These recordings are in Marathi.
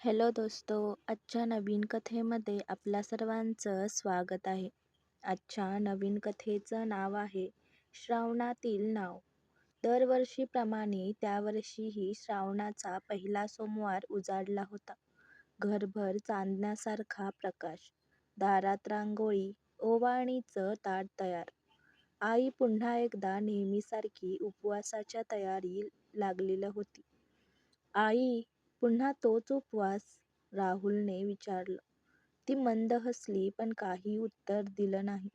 हॅलो दोस्तो आजच्या नवीन कथेमध्ये आपल्या सर्वांचं स्वागत आहे. आजच्या नवीन कथेचं नाव आहे श्रावणातील नाव. दरवर्षीप्रमाणे त्यावर्षीही श्रावणाचा पहिला सोमवार उजाडला होता. घरभर चांदण्यासारखा प्रकाश. दारात रांगोळी, ओवाळणीचं ताट तयार. आई पुन्हा एकदा नेहमीसारखी उपवासाच्या तयारी लागलेलं होती. आई, पुन्हा तोच उपवास? राहुलने विचारलं. ती मंद हसली पण काही उत्तर दिलं नाही.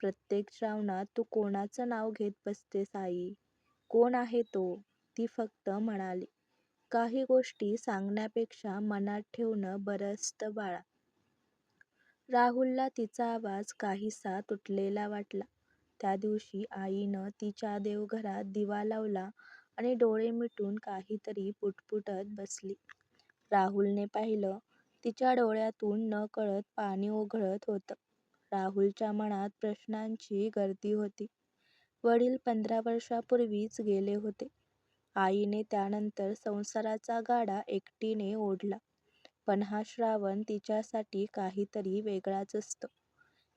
प्रत्येक श्रावणात तू कोणाचं नाव घेत बसतेस आई? कोण आहे तो? ती फक्त म्हणाली. काही गोष्टी सांगण्यापेक्षा मनात ठेवणं बरं असतं बाळा. राहुलला तिचा आवाज काहीसा तुटलेला वाटला. त्या दिवशी आईनं तिच्या देवघरात दिवा लावला आणि डोळे मिटून काहीतरी पुटपुटत बसली. राहुलने पाहिलं. तिच्या डोळ्यातून नकळत पाणी ओघळत होतं. राहुलच्या मनात प्रश्नांची गर्दी होती. वडील पंधरा वर्षांपूर्वीच गेले होते. आईने त्यानंतर संसाराचा गाडा एकटीने ओढला. पण हा श्रावण तिच्यासाठी काहीतरी वेगळाच असतो.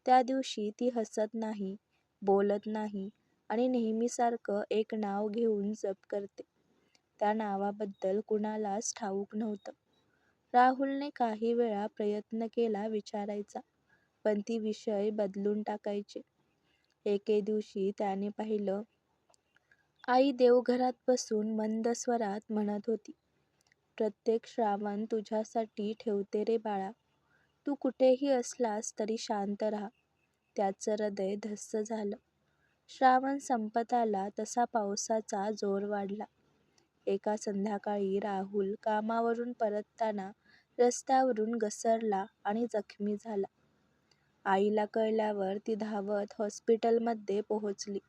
त्या दिवशी ती हसत नाही, बोलत नाही आणि नेहमीसारखं एक नाव घेऊन जप करते. त्या नावाबद्दल कुणालाच ठाऊक नव्हतं. राहुलने काही वेळा प्रयत्न केला विचारायचा, पण ती विषय बदलून टाकायचे. एके दिवशी त्याने पाहिलं. आई देवघरात बसून मंद स्वरात म्हणत होती. प्रत्येक श्रावण तुझ्यासाठी ठेवते रे बाळा. तू कुठेही असलास तरी शांत राहा. त्याचं हृदय धस्स झालं. श्रावण संपत आला तसा पावसाचा जोर वाढला. एका संध्याकाळी राहुल कामावरून परतताना रस्त्यावरून घसरला आणि जखमी झाला. आईला कळल्यावर ती धावत हॉस्पिटलमध्ये पोहोचली.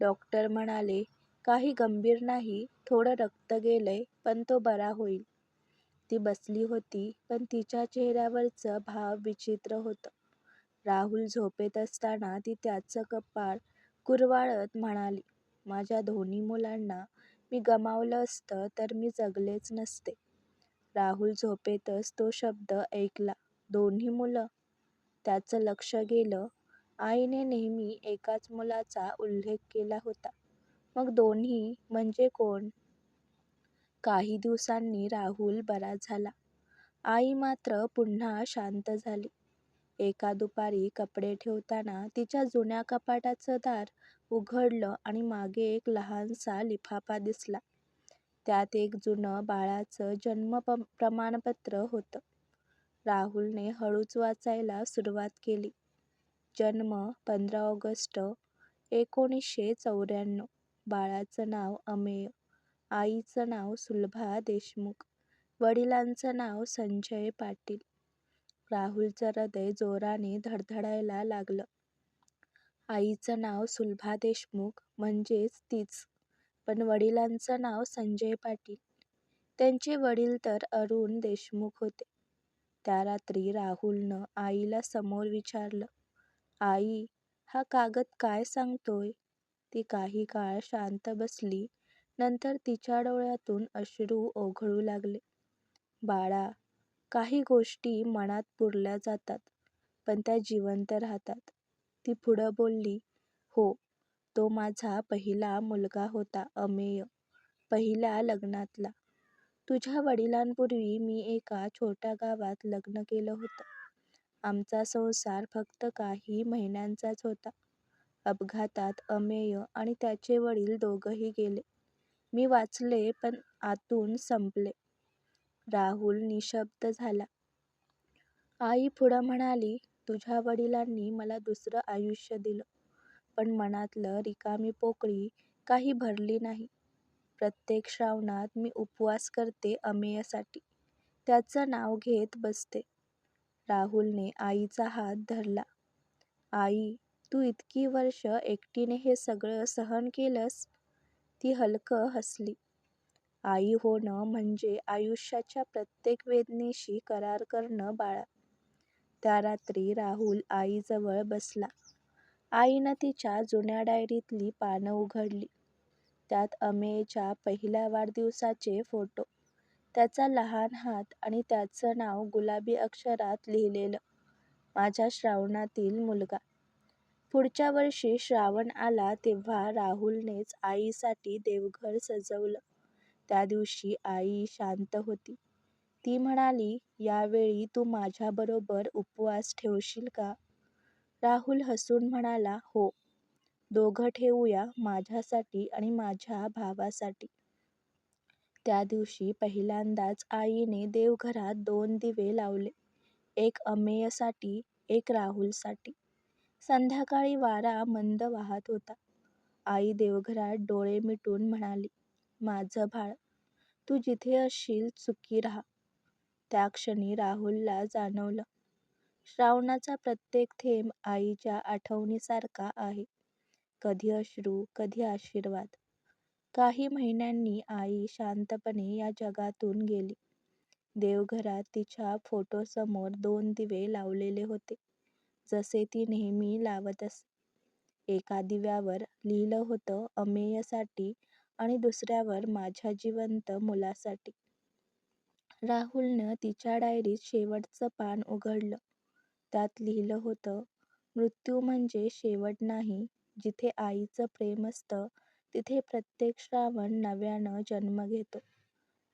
डॉक्टर म्हणाले काही गंभीर नाही, थोडं रक्त गेलंय पण तो बरा होईल. ती बसली होती पण तिच्या चेहऱ्यावरचं भाव विचित्र होतं. राहुल झोपेत असताना ती त्याचं कपाळ कुरवाळत म्हणाली, माझ्या दोन्ही मुलांना मी गमावलं असतं तर मी जगलेच नसते. राहुल झोपेतच तो शब्द ऐकला दोन्ही मुलं? त्याचं लक्ष गेलं. आईने नेहमी एकाच मुलाचा उल्लेख केला होता. मग दोन्ही म्हणजे कोण? काही दिवसांनी राहुल बरा झाला. आई मात्र पुन्हा शांत झाली. एका दुपारी कपडे ठेवताना तिच्या जुन्या कपाटाचं दार उघडलं आणि मागे एक लहानसा लिफाफा दिसला. त्यात एक जुनं बाळाचं जन्म प्रमाणपत्र होतं. राहुलने हळूच वाचायला सुरुवात केली. जन्म पंधरा ऑगस्ट एकोणीसशे चौऱ्याण्णव. बाळाचं नाव अमेय. आईचं नाव सुलभा देशमुख. वडिलांचं नाव संजय पाटील. राहुलचं हृदय जोराने धडधडायला लागलं. आईचं नाव सुलभा देशमुख म्हणजेच तीच. पण वडिलांचं नाव संजय पाटील. त्यांचे वडील तर अरुण देशमुख होते. त्या रात्री राहुलनं आईला समोर विचारलं, आई, हा कागद काय सांगतोय? ती काही काळ शांत बसली. नंतर तिच्या डोळ्यातून अश्रू ओघळू लागले. बाळा, काही गोष्टी मनात पुरल्या जातात, पण त्या जिवंत राहतात. ती पुढं बोलली, हो, तो माझा पहिला मुलगा होता अमेय. पहिल्या लग्नातला. तुझ्या वडिलांपूर्वी मी एका छोट्या गावात लग्न केलं होतं. आमचा संसार फक्त काही महिन्यांचाच होता. अपघातात अमेय आणि त्याचे वडील दोघंही गेले. मी वाचले पण आतून संपले. राहुल निशब्द झाला. आई पुढं म्हणाली, तुझ्या वडिलांनी मला दुसरं आयुष्य दिलं. पण मनातलं रिकामी पोकळी काही भरली नाही. प्रत्येक श्रावणात मी उपवास करते अमेयसाठी. त्याचं नाव घेत बसते. राहुलने आईचा हात धरला. आई, तू इतकी वर्ष एकटीने हे सगळं सहन केलंस? ती हलकं हसली. आई होणं म्हणजे आयुष्याच्या प्रत्येक वेदनेशी करार करणं बाळा. त्या रात्री राहुल आईजवळ बसला. आईनं तिच्या जुन्या डायरीतली पानं उघडली. त्यात अमेयच्या पहिल्या वाढदिवसाचे फोटो. त्याचा लहान हात आणि त्याचं नाव गुलाबी अक्षरात लिहिलेलं. माझ्या श्रावणातील मुलगा. पुढच्या वर्षी श्रावण आला तेव्हा राहुलनेच आईसाठी देवघर सजवलं. त्या दिवशी आई शांत होती. ती म्हणाली, यावेळी तू माझ्याबरोबर उपवास ठेवशील का? राहुल हसून म्हणाला, हो. दोघं ठेवूया, माझ्यासाठी आणि माझ्या भावासाठी. त्या दिवशी पहिल्यांदाच आईने देवघरात दोन दिवे लावले. एक अमेयसाठी, एक राहुलसाठी. संध्याकाळी वारा मंद वाहत होता. आई देवघरात डोळे मिटून म्हणाली, माझं बाळ, तू जिथे असशील सुखी राहा. त्या क्षणी राहुलला जाणवलं, श्रावणाचा प्रत्येक थेंब आईच्या आठवणीसारखा आहे. कधी अश्रू, कधी आशीर्वाद. काही महिन्यांनी आई शांतपणे या जगातून गेली. देवघरात तिच्या फोटोसमोर दोन दिवे लावलेले होते, जसे ती नेहमी लावत असे. एका दिव्यावर लिहिलं होतं अमेयसाठी आणि दुसऱ्यावर माझ्या जिवंत मुलासाठी. राहुलनं तिच्या डायरीत शेवटचं पान उघडलं. त्यात लिहिलं होतं, मृत्यू म्हणजे शेवट नाही. जिथे आईचं प्रेम असतं, तिथे प्रत्येक श्रावण नव्यानं जन्म घेतो.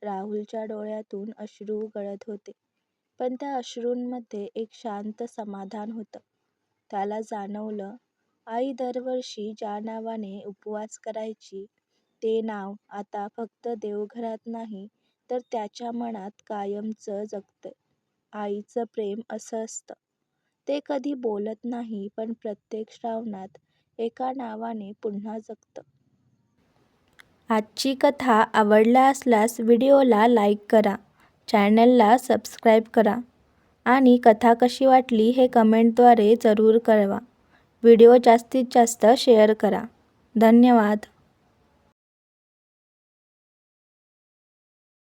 राहुलच्या डोळ्यातून अश्रू गळत होते. पण त्या अश्रूंमध्ये एक शांत समाधान होतं. त्याला जाणवलं, आई दरवर्षी ज्या नावाने उपवास करायची, ते नाव आता फक्त देवघरात नाही, तर त्याच्या मनात कायमचं जगतंय. आईचं प्रेम असं असतं. ते कधी बोलत नाही, पण प्रत्येक श्रावणात एका नावाने पुन्हा जगतं. आजची कथा आवडला असल्यास व्हिडिओला लाईक करा, चॅनलला सबस्क्राईब करा आणि कथा कशी वाटली हे कमेंटद्वारे जरूर कळवा. व्हिडिओ जास्तीत जास्त शेअर करा. धन्यवाद.